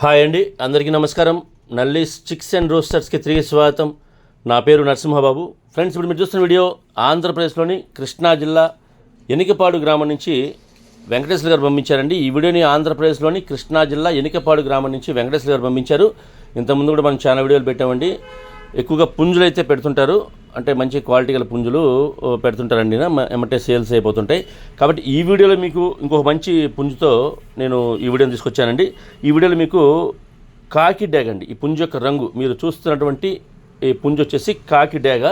Hi అండి. అందరికీ నమస్కారం. నల్లీస్ చిక్స్ అండ్ రోస్టర్స్కి తిరిగి స్వాగతం. నా పేరు నరసింహబాబు. ఫ్రెండ్స్ ఇప్పుడు మీరు చూస్తున్న వీడియో ఆంధ్రప్రదేశ్లోని కృష్ణా జిల్లా ఎనికపాడు గ్రామం నుంచి వెంకటేశ్వర గారు పంపించారండి. ఈ వీడియోని ఆంధ్రప్రదేశ్లోని కృష్ణా జిల్లా ఎనికపాడు గ్రామం నుంచి వెంకటేశ్వర గారు పంపించారు. ఇంతకుముందు కూడా మనం చాలా వీడియోలు పెట్టామండి. ఎక్కువగా పుంజులు అయితే పెడుతుంటారు. అంటే మంచి క్వాలిటీ గల పుంజులు పెడుతుంటారండి. ఏమంటే సేల్స్ అయిపోతుంటాయి. కాబట్టి ఈ వీడియోలో మీకు ఇంకొక మంచి పుంజుతో నేను ఈ వీడియోని తీసుకొచ్చానండి. ఈ వీడియోలో మీకు కాకి డ్యాగ్ అండి. ఈ పుంజు యొక్క రంగు మీరు చూస్తున్నటువంటి ఈ పుంజు వచ్చేసి కాకి డ్యాగ.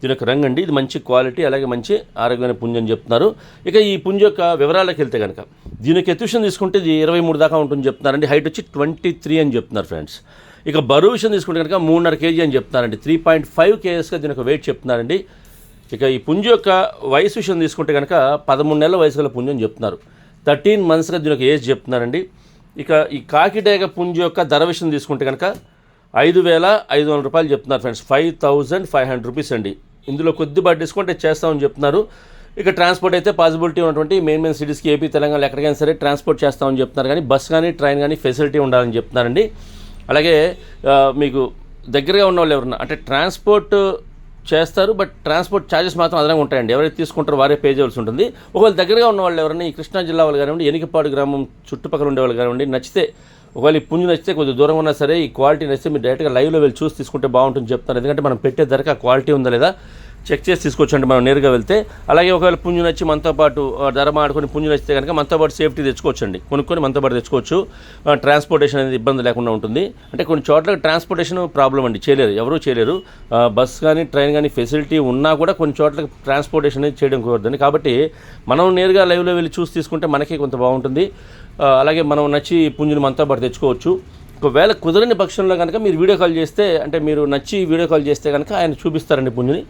దీని యొక్క రంగు అండి. ఇది మంచి క్వాలిటీ అలాగే మంచి ఆరోగ్యమైన పుంజు అని చెప్తున్నారు. ఇక ఈ పుంజు యొక్క వివరాలకు వెళ్తే కనుక దీని యొక్క ఎత్తుషన్ తీసుకుంటే ఇది ఇరవై మూడు దాకా ఉంటుంది చెప్తున్నారండి. హైట్ వచ్చి ట్వంటీ త్రీ అని చెప్తున్నారు ఫ్రెండ్స్. ఇక బరువు విషయం తీసుకుంటే కనుక మూడున్నర కేజీ అని చెప్తున్నారండి. త్రీ పాయింట్ ఫైవ్ కేజెస్గా దీని యొక్క వెయిట్ చెప్తున్నారండి. ఇక ఈ పుంజు యొక్క వయసు విషయం తీసుకుంటే కనుక పదమూడు నెలల వయసు గల పుంజు అని చెప్తున్నారు. థర్టీన్ మంత్స్గా దీని యొక్క ఏజ్ చెప్తున్నారండి. ఇక ఈ కాకిడేగ పుంజు యొక్క ధర విషయం తీసుకుంటే కనుక ఐదు వేల ఐదు వందల రూపాయలు చెప్తున్నారు friends. Five thousand five hundred rupees అండి. ఇందులో కొద్దిపాటి డిస్కౌంట్ అయితే చేస్తామని చెప్తున్నారు. ఇక ట్రాన్స్పోర్ట్ అయితే పాసిబిలిటీ ఉన్నటువంటి మెయిన్ మెయిన్ సిటీస్కి ఏపీ తెలంగాణ ఎక్కడికైనా సరే ట్రాన్స్పోర్ట్ చేస్తామని చెప్తున్నారు. కానీ బస్ కానీ ట్రైన్ కానీ ఫెసిలిటీ ఉండాలని చెప్తున్నారండి. అలాగే మీకు దగ్గరగా ఉన్న వాళ్ళు ఎవరన్నా అంటే ట్రాన్స్పోర్ట్ చేస్తారు బట్ ట్రాన్స్పోర్ట్ ఛార్జెస్ మాత్రం అదనంగా ఉంటాయండి. ఎవరైతే తీసుకుంటారో వారే పే చేయాల్సి ఉంటుంది. ఒకవేళ దగ్గరగా ఉన్న వాళ్ళు ఎవరైనా ఈ కృష్ణా జిల్లా వాళ్ళు కానివ్వండి ఎనికపాడు గ్రామం చుట్టుపక్కల ఉండేవాళ్ళు కానివ్వండి నచ్చితే ఒకవేళ ఈ పుంజు నచ్చితే కొద్దిగా దూరం ఉన్నా సరే ఈ క్వాలిటీ నచ్చితే మీరు డైరెక్ట్గా లైవ్లో వెళ్ళి చూసి తీసుకుంటే బాగుంటుంది చెప్తాను. ఎందుకంటే మనం పెట్టే ధరకు ఆ క్వాలిటీ ఉందా లేదా? చెక్ చేసి తీసుకొచ్చండి మనం నేరుగా వెళ్తే. అలాగే ఒకవేళ పుంజుని వచ్చి మనతో పాటు ధర మాడుకొని పుంజుని వస్తే కనుక మనతో పాటు సేఫ్టీ తెచ్చుకోవచ్చండి. కొనుక్కొని మనతో పాటు తెచ్చుకోవచ్చు. ట్రాన్స్పోర్టేషన్ అనేది ఇబ్బంది లేకుండా ఉంటుంది. అంటే కొన్ని చోట్ల ట్రాన్స్పోర్టేషన్ ప్రాబ్లం అండి. చేయలేరు. ఎవరూ చేయలేరు. బస్ కానీ ట్రైన్ కానీ ఫెసిలిటీ ఉన్నా కూడా కొన్ని చోట్ల ట్రాన్స్పోర్టేషన్ అనేది చేయడం కుదరదండి. కాబట్టి మనం నేరుగా లైవ్లో వెళ్ళి చూసి తీసుకుంటే మనకి కొంత బాగుంటుంది. అలాగే మనం నచ్చి పుంజుని మనతో పాటు తెచ్చుకోవచ్చు. ఒకవేళ కుదరని పక్షంలో కనుక మీరు వీడియో కాల్ చేస్తే అంటే మీరు నచ్చి వీడియో కాల్ చేస్తే కనుక ఆయన చూపిస్తారండి పుంజుని.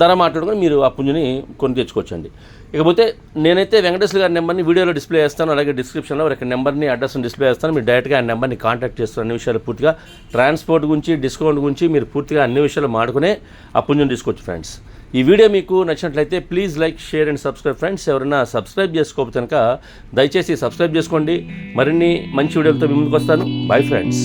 ధర మాట్లాడుకొని మీరు ఆ పుంజుని కొని తెచ్చుకోవచ్చండి. ఇకపోతే నేనైతే వెంకటేశ్వర గారి నెంబర్ని వీడియోలో డిస్ప్లే చేస్తాను అలాగే డిస్క్రిప్షన్లో ఒక నెంబర్ని అడ్రస్ని డిస్ప్లే చేస్తాను. మీరు డైరెక్ట్గా ఆ నెంబర్ని కాంటాక్ట్ చేస్తారు అన్ని విషయాలు పూర్తిగా. ట్రాన్స్పోర్ట్ గురించి డిస్కౌంట్ గురించి మీరు పూర్తిగా అన్ని విషయాలు మాడుకునే ఆ పుంజుని తీసుకోవచ్చు ఫ్రెండ్స్. ఈ వీడియో మీకు నచ్చినట్లయితే please like share and subscribe. Friends ఎవరైనా సబ్స్క్రైబ్ చేసుకోకపోతే కనుక దయచేసి సబ్స్క్రైబ్ చేసుకోండి. మరిన్ని మంచి వీడియోలతో మీ ముందుకు వస్తాను. Bye friends.